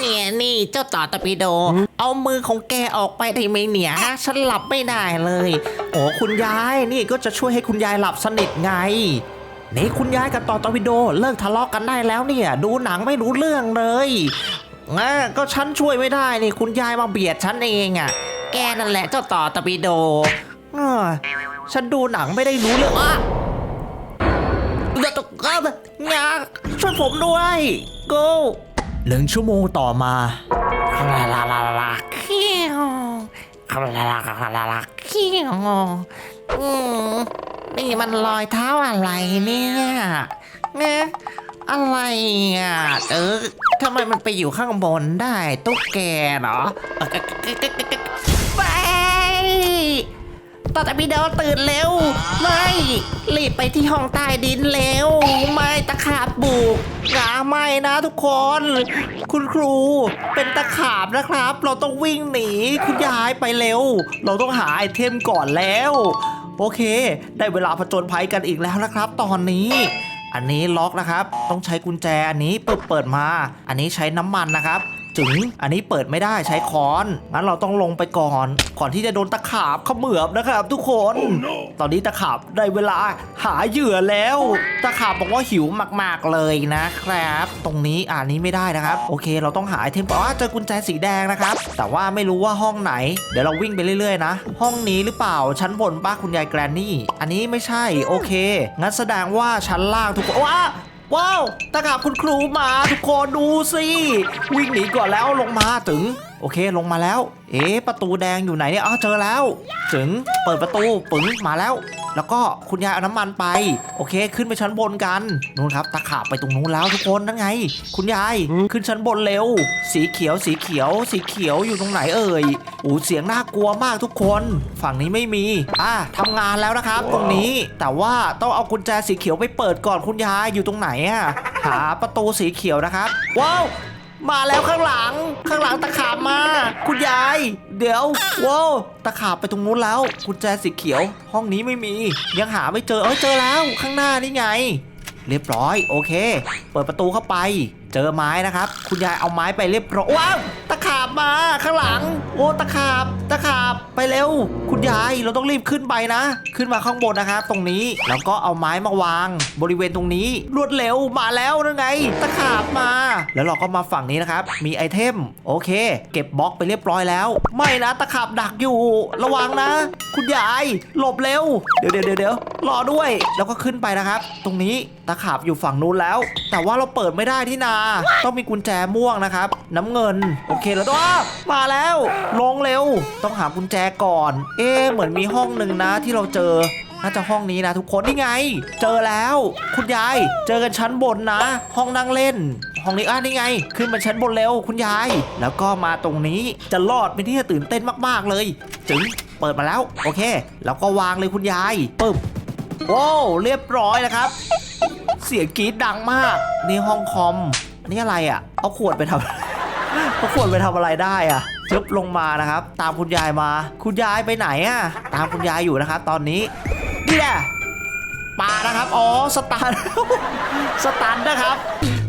เนี่ยนี่เจ้าต่อตะปิโด เอามือของแกออกไปได้ไหมเนี่ยฮะฉันหลับไม่ได้เลย โอ้คุณยายนี่ก็จะช่วยให้คุณยายหลับสนิทไง นี่คุณยายกับต่อตะปิโดเลิกทะเลาะกันได้แล้วเนี่ย ดูหนังไม่รู้เรื่องเลยอะก็ฉันช่วยไม่ได้นี่คุณยายมาเบียดฉันเองอะ แกนั่นแหละเจ้าต่อตะปิโดอ่าฉันดูหนังไม่ได้รู้เรื่องอะเดี๋ยวเอ้างาช่วยผมด้วย go หนึ่งชั่วโมงต่อมานี่มันรอยเท้าอะไรเนี่ยนะอะไรอะ เออทำไมมันไปอยู่ข้างบนได้ตุ๊กแกเหรอไป ต่อแต่พี่เดาตื่นเร็ว ไม่รีบไปที่ห้องใต้ดินเร็ว ไม่ตะขาบบุกอย่าไม่นะทุกคน คุณครูเป็นตะขาบนะครับ เราต้องวิ่งหนี คุณยายไปเร็ว เราต้องหาไอเทมก่อนแล้ว โอเค ได้เวลาผจญภัยกันอีกแล้วนะครับ ตอนนี้อันนี้ล็อกนะครับ ต้องใช้กุญแจอันนี้เปิดเปิดมา อันนี้ใช้น้ำมันนะครับ จึง อันนี้เปิดไม่ได้ใช้ค้อน งั้นเราต้องลงไปก่อน ก่อนที่จะโดนตะขาบเขมือบนะครับ ทุกคน ตอนนี้ตะขาบได้เวลาหาเหยื่อแล้ว ตะขาบบอกว่าหิวมากๆเลยนะครับ ตรงนี้อ่านนี้ไม่ได้นะครับ โอเค เราต้องหาไอเทมก่อนอ๋อเจอกุญแจสีแดงนะครับ แต่ว่าไม่รู้ว่าห้องไหน เดี๋ยวเราวิ่งไปเรื่อยๆนะ ห้องนี้หรือเปล่า ชั้นบนป้าคุณยายแกรนนี่ อันนี้ไม่ใช่ โอเค งั้นแสดงว่าชั้นล่างทุกคนว้า ว้าวตะขาบคุณครูมาทุกคนดูสิวิ่งหนีก่อนแล้วลงมาถึง โอเคลงมาแล้ว เอ๊ะประตูแดงอยู่ไหนเนี่ยอ๋อเจอแล้วถึงเปิดประตูปึ๋งมาแล้ว แล้วก็คุณยายเอาน้ำมันไป โอเค ขึ้นไปชั้นบนกันนู่นครับตะขาบไปตรงนู้นแล้วทุกคนนั่นไง คุณยายขึ้นชั้นบนเร็ว สีเขียวสีเขียว สีเขียวอยู่ตรงไหนเอ่ยอู้เสียงน่ากลัวมากทุกคน ฝั่งนี้ไม่มีอะทำงานแล้วนะครับ ตรงนี้แต่ว่าต้องเอากุญแจสีเขียวไปเปิดก่อนคุณยายอยู่ตรงไหนอะหาประตูสีเขียวนะครับว้าว มาแล้วข้างหลัง ข้างหลังตะขาบมา คุณยาย เดี๋ยวว้าวตะขาบไปตรงนู้นแล้วกุญแจสีเขียว ห้องนี้ไม่มี ยังหาไม่เจอเออเจอแล้ว ข้างหน้านี่ไง เรียบร้อย โอเค เปิดประตูเข้าไป เจอไม้นะครับ คุณยายเอาไม้ไปเรียบร้อยว้าวตะขาบมาข้างหลัง โอ้ตะขาบตะขาบไปเร็ว คุณยายเราต้องรีบขึ้นไปนะ ขึ้นมาข้างบนนะครับตรงนี้แล้วก็เอาไม้มาวาง บริเวณตรงนี้รวดเร็วมาแล้วนั่นไง ตะขาบมา แล้วเราก็มาฝั่งนี้นะครับ มีไอเทมโอเค เก็บบล็อกไปเรียบร้อยแล้ว ไม่นะตะขาบดักอยู่ ระวังนะ คุณยายหลบเร็วเดี๋ยวเดี๋ยวเดี๋ยวเดี๋ยวรอด้วย แล้วก็ขึ้นไปนะครับ ตรงนี้ตะขาบอยู่ฝั่งนู้นแล้ว แต่ว่าเราเปิดไม่ได้ที่นาต้องมีกุญแจม่วงนะครับ น้ำเงิน โอเคแล้วอ้ามาแล้ว ลงเร็ว ต้องหากุญแจก่อน เอ๊เหมือนมีห้องหนึ่งนะที่เราเจอน่าจะห้องนี้นะทุกคนนี่ไง เจอแล้ว คุณยาย เจอกันชั้นบนนะ ห้องนั่งเล่น ห้องนี้อะนี่ไง ขึ้นมาชั้นบนเร็วคุณยาย แล้วก็มาตรงนี้จะรอดไม่ที่จะตื่นเต้นมากๆเลยจึงเปิดมาแล้ว โอเค แล้วก็วางเลยคุณยายปึ๊บโว้วเรียบร้อยนะครับ เสียงกรี๊ดดังมาก นี่ห้องคอมนนี้อะไรอะ เอาขวดไปทำเอาขวดไปทำอะไรได้อะจึ๊บลงมานะครับ ตามคุณยายมา คุณยายไปไหนอะ ตามคุณยายอยู่นะครับ ตอนนี้นี่แหละปานะครับ อ๋อ สตาร์สตันนะครับ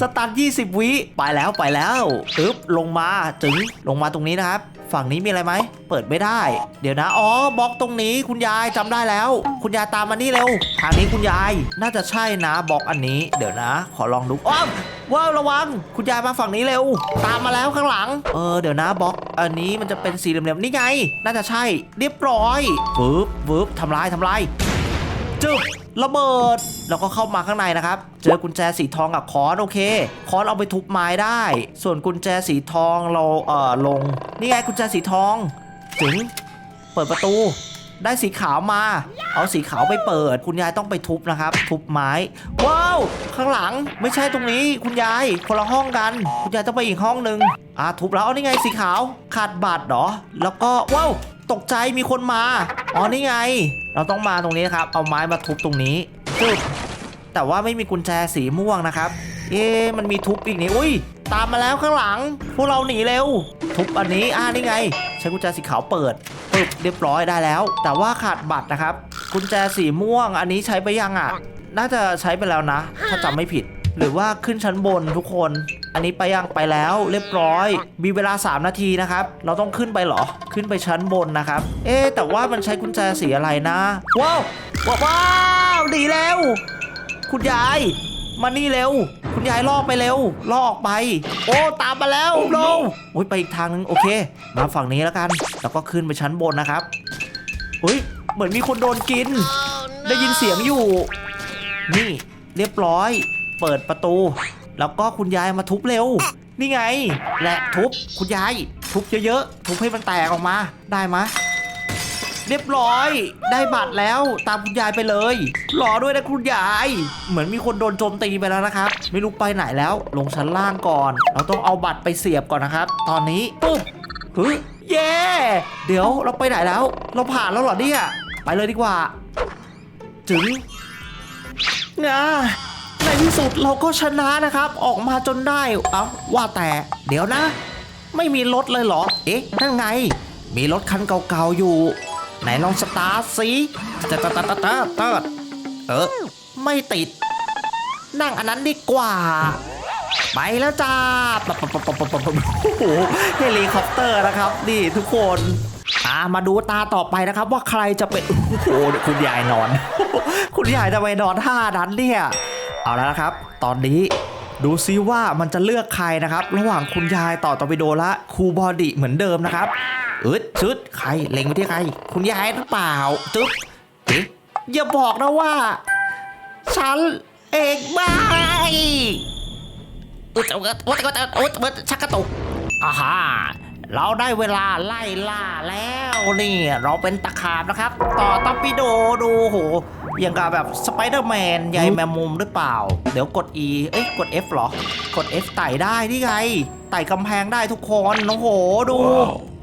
สตัน 20 วิ ไปแล้ว ไปแล้วปึ๊บ ลงมา จึง ลงมาตรงนี้นะครับ ฝั่งนี้มีอะไรไหม เปิดไม่ได้ เดี๋ยวนะ อ๋อบล็อกตรงนี้คุณยายจำได้แล้ว คุณยายตามมานี่เร็ว ทางนี้คุณยาย น่าจะใช่นะบล็อกอันนี้ เดี๋ยวนะ ขอลองดูอ้าวว้าวระวัง คุณยายมาฝั่งนี้เร็ว ตามมาแล้วข้างหลัง เออเดี๋ยวนะบล็อก อันนี้มันจะเป็นสีเหลี่ยมๆนี่ไง น่าจะใช่ เรียบร้อยปึ๊บปึ๊บทำลายทำลายจึ๊บระเบิด แล้วก็เข้ามาข้างในนะครับ เจอกุญแจสีทองกับค้อนโอเคค้อนเอาไปทุบไม้ได้ ส่วนกุญแจสีทองเราเอ่อลง นี่ไงกุญแจสีทองถึงเปิดประตูได้สีขาวมา เอาสีขาวไปเปิด คุณยายต้องไปทุบนะครับ ทุบไม้ ว้าว ข้างหลังไม่ใช่ตรงนี้ คุณยายคนละห้องกัน คุณยายต้องไปอีกห้องหนึ่งอ่าทุบแล้วนี่ไงสีขาวขาดบัตรเหรอ แล้วก็ว้าวตกใจมีคนมา อ๋อนี่ไง เราต้องมาตรงนี้นะครับ เอาไม้มาทุบตรงนี้จึ๊บ แต่ว่าไม่มีกุญแจสีม่วงนะครับ เอ๊มันมีทุบอีกนี่อุ้ย ตามมาแล้วข้างหลัง พวกเราหนีเร็ว ทุบอันนี้อ่านี่ไง ใช้กุญแจสีขาวเปิดปึ๊บเรียบร้อยได้แล้ว แต่ว่าขาดบัตรนะครับ กุญแจสีม่วง อันนี้ใช้ไปยังอะ น่าจะใช้ไปแล้วนะ ถ้าจำไม่ผิด หรือว่าขึ้นชั้นบนทุกคน อันนี้ไปยังไปแล้ว เรียบร้อย มีเวลา 3 นาทีนะครับ เราต้องขึ้นไปหรอ ขึ้นไปชั้นบนนะครับ เอ๊แต่ว่ามันใช้กุญแจสีอะไรนะ ว้าวว้าวว้าวดีแล้ว คุณยาย มานี่เร็ว คุณยายลอกไปเร็วลอกออกไป โอ้ตามมาแล้วลงโอ้ยไปอีกทางนึงโอเค มาฝั่งนี้แล้วกัน แล้วก็ขึ้นไปชั้นบนนะครับอุ้ยเหมือนมีคนโดนกิน ได้ยินเสียงอยู่ นี่เรียบร้อย เปิดประตู แล้วก็คุณยายมาทุบเร็ว นี่ไง และทุบคุณยาย ทุบเยอะๆทุบให้มันแตกออกมาได้ไหมย เรียบร้อย ได้บัตรแล้วตามคุณยายไปเลยรอด้วยนะคุณยาย เหมือนมีคนโดนโจมตีไปแล้วนะครับ ไม่รู้ไปไหนแล้ว ลงชั้นล่างก่อน เราต้องเอาบัตรไปเสียบก่อนนะครับ ตอนนี้ปุ๊บเฮ้ยเย้เดี๋ยวเราไปไหนแล้ว เราผ่านแล้วเหรอเนี่ยไปเลยดีกว่าถึงงาในที่สุดเราก็ชนะนะครับ ออกมาจนได้เอ้าว่าแต่เดี๋ยวนะ ไม่มีรถเลยเหรอ เอ๊ะนั่นไง มีรถคันเก่าๆอยู่ ไหนลองสตาร์สิเตตตตตตตเออ ไม่ติด นั่งอันนั้นดีกว่า ไปแล้วจ้าโอ้โหเฮลิคอปเตอร์นะครับ นี่ทุกคนอามาดูตาต่อไปนะครับว่าใครจะเป็น โอ้โหคุณยายนอน คุณยายจะไปนอนท่านั้นเนี่ย เอาแล้วนะครับ ตอนนี้ดูซิว่ามันจะเลือกใครนะครับ ระหว่างคุณยายต่อตอร์ปิโดและครูบอดีเหมือนเดิมนะครับ อึดชึดใครเล็งไปที่ใคร คุณยายหรือเปล่าจึ๊บเอ๊ะอย่าบอกนะว่า ฉันเองไม่อุดอุดอุดอุดอุดอุดชักกระตุกอ่าฮะเราได้เวลาไล่ล่าแล้วนี่ เราเป็นตะขาบนะครับ ต่อตอปิโดดูโหอย่างกับแบบสไปเดอร์แมนใยแมงมุมหรือเปล่า เดี๋ยวกด E เอ้ยกด F เหรอ กด F ไต่ได้นี่ไง ไต่กำแพงได้ทุกคน โอ้โหดู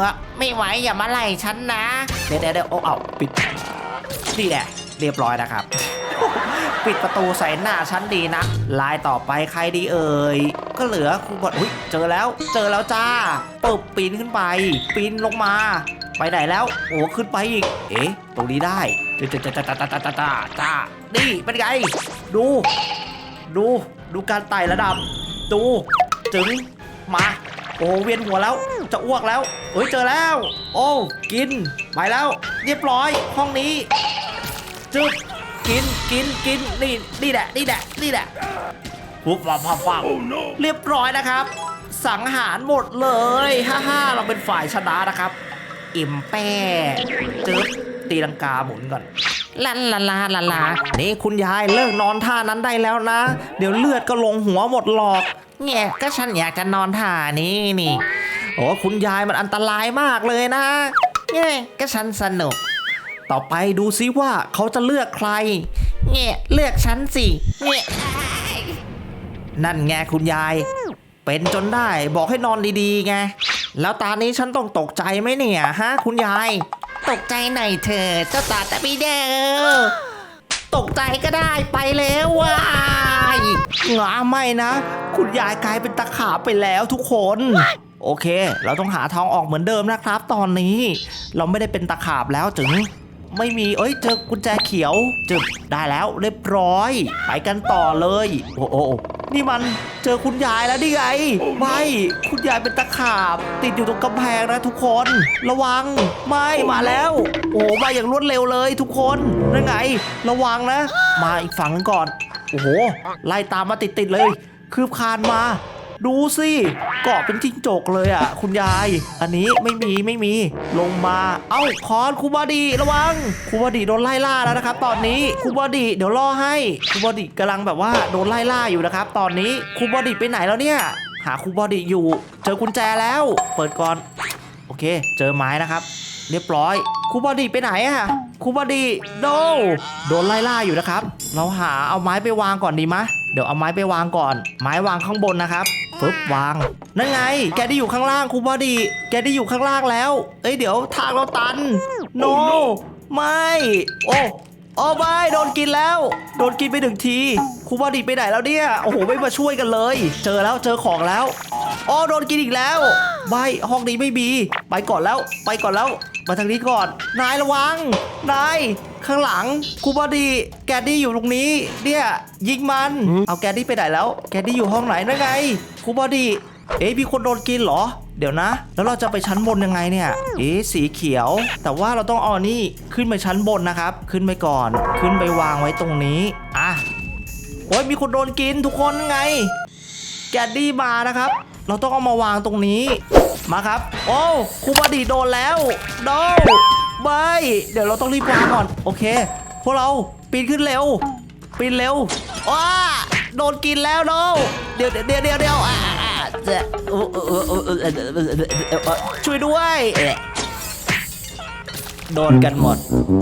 ว่าไม่ไหวอย่ามาไล่ฉันนะ เดี๋ยวเดี๋ยวโอ้เอาปิดนี่แหละเรียบร้อยนะครับ ปิดประตูใส่หน้าฉันดีนะลายต่อไปใครดีเอ่ยก็เหลือครูบอดอุ้ยเจอแล้ว เจอแล้วจ้าปึ๊บปีนขึ้นไป ปีนลงมา ไปไหนแล้ว โอ้ขึ้นไปอีก เอ๊ะตรงนี้ได้จ้าจ้าจ้าจ้าจ้าจ้าจ้าจ้านี่เป็นไง ดู ดู ดูการไต่ระดับ ดู จึง มา โอ้เวียนหัวแล้วจะอ้วกแล้วเฮ้ยเจอแล้ว โอ้กินไปแล้ว เรียบร้อยห้องนี้จึ๊บกินกินกินนี่นี่แหละนี่แหละนี่แหละปุ๊บฟับฟับฟับเรียบร้อยนะครับ สังหารหมดเลยฮ่าฮ่าเราเป็นฝ่ายชนะนะครับอิ่มแป้จึ๊บตีลังกาหมุนก่อนลาลาลาลาลานี่คุณยายเลิกนอนท่านั้นได้แล้วนะ เดี๋ยวเลือดก็ลงหัวหมดหรอก แง่ก็ฉันอยากจะนอนท่านี้นี่ โอ้คุณยายมันอันตรายมากเลยนะแง่ก็ฉันสนุก ต่อไปดูซิว่าเขาจะเลือกใครเงี้ยเลือกฉันสิเงี้ยนั่นไงคุณยาย เป็นจนได้บอกให้นอนดีๆไงแล้วตอนนี้ฉันต้องตกใจไหมเนี่ยฮะคุณยาย ตกใจไหนเถอเจ้าตาตะพีเดอตกใจก็ได้ไปแล้วว้ายหงาไม่นะ คุณยายกลายเป็นตะขาบไปแล้วทุกคน โอเค เราต้องหาทางออกเหมือนเดิมนะครับ ตอนนี้เราไม่ได้เป็นตะขาบแล้วจึงไม่มี เอ้ย เจอกุญแจเขียวจึบได้แล้วเรียบร้อย ไปกันต่อเลย โอ้โหนี่มันเจอคุณยายแล้วดิไง ไม่ คุณยายเป็นตะขาบ ติดอยู่ตรงกำแพงนะทุกคน ระวัง ไม่ มาแล้ว โอ้โหมาอย่างรวดเร็วเลยทุกคนนั่นไง ระวังนะ มาอีกฝั่งนึงก่อน โอ้โห ไล่ตามมาติดๆเลย คืบคานมา ดูสิเกาะเป็นจิ้งจกเลยอะ คุณยาย อันนี้ไม่มีไม่มีลงมา เอ้าคอนคูบอดีระวังคูบอดีโดนไล่ล่าแล้วนะครับ ตอนนี้คูบอดีเดี๋ยวล่อให้คูบอดีกำลังแบบว่าโดนไล่ล่าอยู่นะครับ ตอนนี้คูบอดีไปไหนแล้วเนี่ย หาคูบอดีอยู่ เจอกุญแจแล้ว เปิดก่อน โอเค เจอไม้นะครับ เรียบร้อยคูบอดีไปไหนอะคูบอดีโดโดนไล่ล่าอยู่นะครับ เราหาเอาไม้ไปวางก่อนดีมะ เดี๋ยวเอาไม้ไปวางก่อน ไม้วางข้างบนนะครับฟึบวาง นั่นไง แกได้อยู่ข้างล่างครูบอดี แกได้อยู่ข้างล่างแล้ว เอ้ยเดี๋ยวทางเราตัน โน ไม่ โอ้โอ้ไม่โดนกินแล้ว โดนกินไปหนึ่งทีครูบอดีไปไหนแล้วเนี่ย โอ้โหไม่มาช่วยกันเลย เจอแล้วเจอของแล้วอ๋อโดนกินอีกแล้วใบห้องนี้ไม่มี ไปก่อนแล้ว ไปก่อนแล้ว มาทางนี้ก่อน นายระวัง นาย ข้างหลังครูบอดีแกดดี้อยู่ตรงนี้เนี่ยยิงมัน เอาแกดดี้ไปไหนแล้ว แกดดี้อยู่ห้องไหนนั่นไงครูบอดีเอ๊ะมีคนโดนกินเหรอ เดี๋ยวนะ แล้วเราจะไปชั้นบนยังไงเนี่ย เอ๊ะสีเขียว แต่ว่าเราต้องเอาอันนี่ขึ้นไปชั้นบนนะครับ ขึ้นไปก่อน ขึ้นไปวางไว้ตรงนี้ อะ โอ้ยมีคนโดนกินทุกคนไง แกดดี้มานะครับ เราต้องเอามาวางตรงนี้ มาครับ โอ้ครูบอดีโดนแล้วโด ไม่ เดี๋ยวเราต้องรีบวางก่อน โอเค พวกเราปีนขึ้นเร็ว ปีนเร็วว้าโดนกินแล้วโนเดี๋ยวเดี๋ยวเดี๋ยวเดี๋ยวอ่าอ่าจะช่วยด้วย โดนกันหมด